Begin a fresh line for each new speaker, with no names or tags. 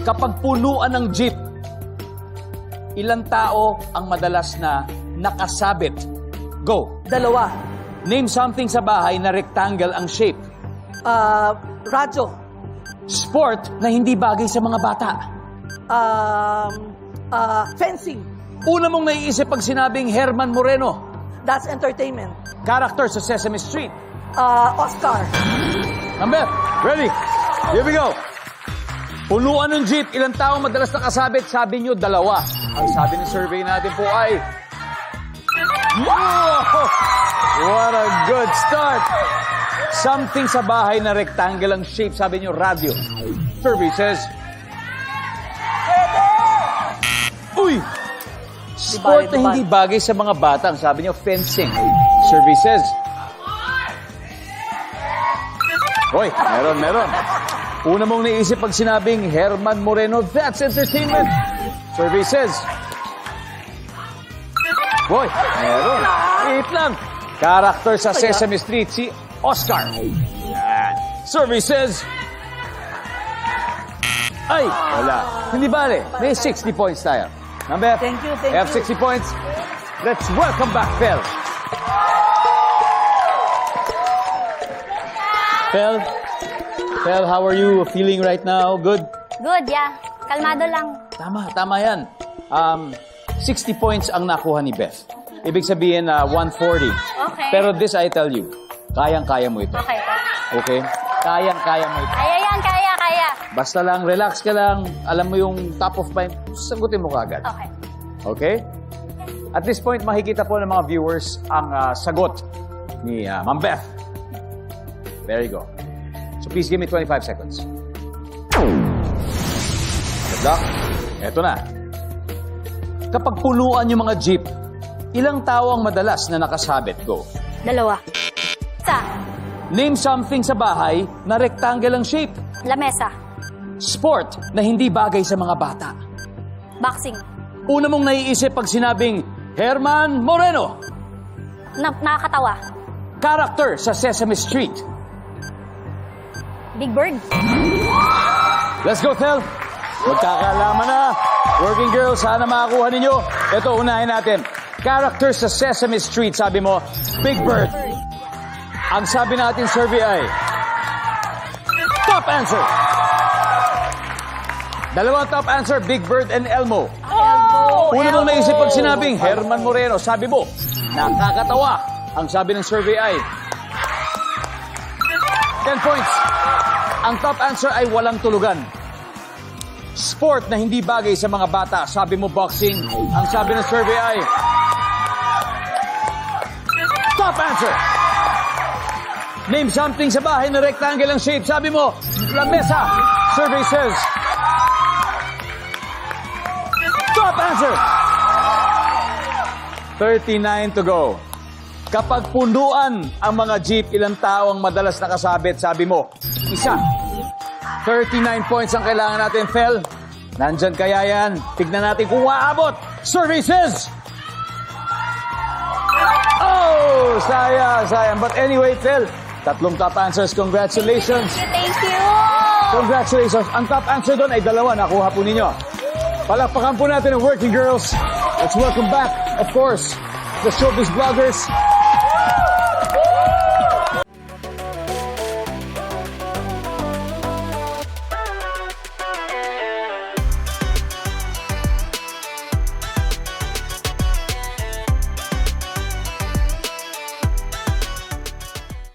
Kapag punuan ng jeep, ilang tao ang madalas na nakasabit? Go.
Dalawa.
Name something sa bahay na rectangle ang shape.
Ah, radyo.
Sport na hindi bagay sa mga bata.
Um, ah, fencing.
Una mong naiisip pag sinabing Herman Moreno.
That's entertainment.
Character sa Sesame Street.
Ah, Oscar.
Number, ready? Here we go. Punuan ng jeep, ilang tao madalas nakasabit? Sabi nyo, dalawa. Ang sabi ng survey natin po ay... Wow! What a good start! Something sa bahay na rectangle ang shape, sabi nyo, radio. Survey says... Uy! Sport na hindi bagay sa mga bata, ang sabi nyo, fencing. Survey says... Hoy, meron, meron. Una mong naisip pag sinabing Herman Moreno, that's entertainment. Survey says. Hoy, meron. Wait lang. Character sa Sesame Street, si Oscar. Yan. Survey says. Ay, wala. Hindi bale. May 60 points tayo. Number?
Thank you, thank you.
60 points. Let's welcome back, Phil. Phil? Phil, how are you feeling right now? Good?
Good, yeah. Kalmado lang.
Tama, tama yan. Um, 60 points ang nakuha ni Beth. Ibig sabihin na 140.
Okay.
Pero this I tell you, kayang-kaya mo ito.
Okay.
Okay? Kayang-kaya mo ito.
Kaya yan, kaya, kaya.
Basta lang, relax ka lang. Alam mo yung top of mind, sagutin mo kagad.
Okay.
Okay? At this point, makikita po ng mga viewers ang ah, sagot ni uh, Ma'am Beth. There you go. So please give me 25 seconds. Good luck. Eto na. Kapag puluan yung mga jeep, ilang tao ang madalas na nakasabit? Go.
Dalawa. Sa
Name something sa bahay na rectangle ang shape.
lamesa.
Sport na hindi bagay sa mga bata.
Boxing.
Una mong naiisip pag sinabing Herman Moreno.
Na nakakatawa.
Character sa Sesame Street.
Big Bird.
Let's go, Phil. Magkakaalaman na. Working girls, sana makakuha ninyo. Ito, unahin natin. Character sa Sesame Street, sabi mo, Big Bird. Ang sabi natin survey ay, top answer. Dalawang top answer, Big Bird and Elmo.
Elmo.
Una mong naisip pag sinabing Herman Moreno, sabi mo, nakakatawa. Ang sabi ng survey ay 10 points. Ang top answer ay walang tulugan. Sport na hindi bagay sa mga bata, sabi mo boxing. Ang sabi ng survey ay top answer. Name something sa bahay na rectangle ang shape. Sabi mo, lamesa. Survey says Top answer! 39 to go. Kapag punduan ang mga jeep, ilang tao ang madalas nakasabit? Sabi mo, isa. 39 points ang kailangan natin, Fel. Nandyan kaya yan. Tignan natin kung aabot. Services! Oh, sayang, sayang. But anyway, Phil, tatlong top answers. Congratulations.
Thank you!
Congratulations. Ang top answer doon ay dalawa. Nakuha po ninyo. Palakpakan po natin ang working girls. Let's welcome back, of course, the showbiz vloggers,